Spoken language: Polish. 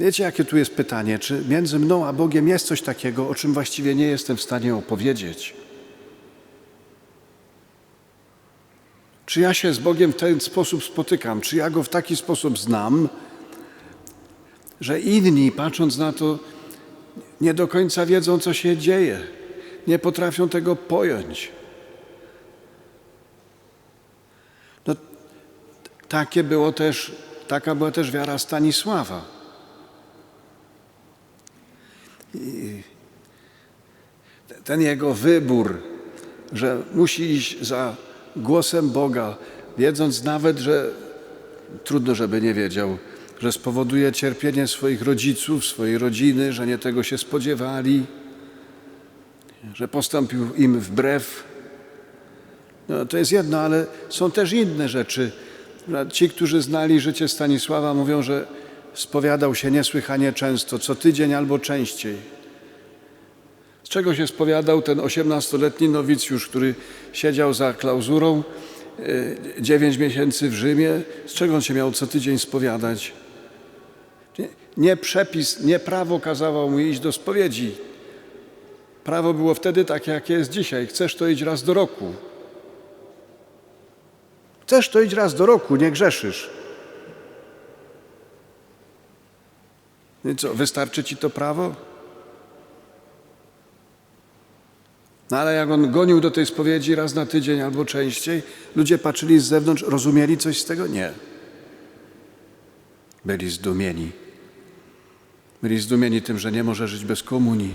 Wiecie, jakie tu jest pytanie? Czy między mną a Bogiem jest coś takiego, o czym właściwie nie jestem w stanie opowiedzieć? Czy ja się z Bogiem w ten sposób spotykam? Czy ja go w taki sposób znam, że inni, patrząc na to, nie do końca wiedzą, co się dzieje, nie potrafią tego pojąć? No, takie było też, taka była też wiara Stanisława. I ten jego wybór, że musi iść za głosem Boga, wiedząc nawet, że trudno, żeby nie wiedział, że spowoduje cierpienie swoich rodziców, swojej rodziny, że nie tego się spodziewali, że postąpił im wbrew. No, to jest jedno, ale są też inne rzeczy. Ci, którzy znali życie Stanisława, mówią, że spowiadał się niesłychanie często, co tydzień albo częściej. Z czego się spowiadał ten osiemnastoletni nowicjusz, który siedział za klauzurą e, dziewięć miesięcy w Rzymie? Z czego on się miał co tydzień spowiadać? Nie, nie przepis, nie prawo kazało mu iść do spowiedzi. Prawo było wtedy takie, jakie jest dzisiaj. Chcesz to iść raz do roku. Chcesz to iść raz do roku, nie grzeszysz. I co, wystarczy ci to prawo? No ale jak on gonił do tej spowiedzi raz na tydzień albo częściej, ludzie patrzyli z zewnątrz, rozumieli coś z tego? Nie. Byli zdumieni. Byli zdumieni tym, że nie może żyć bez komunii.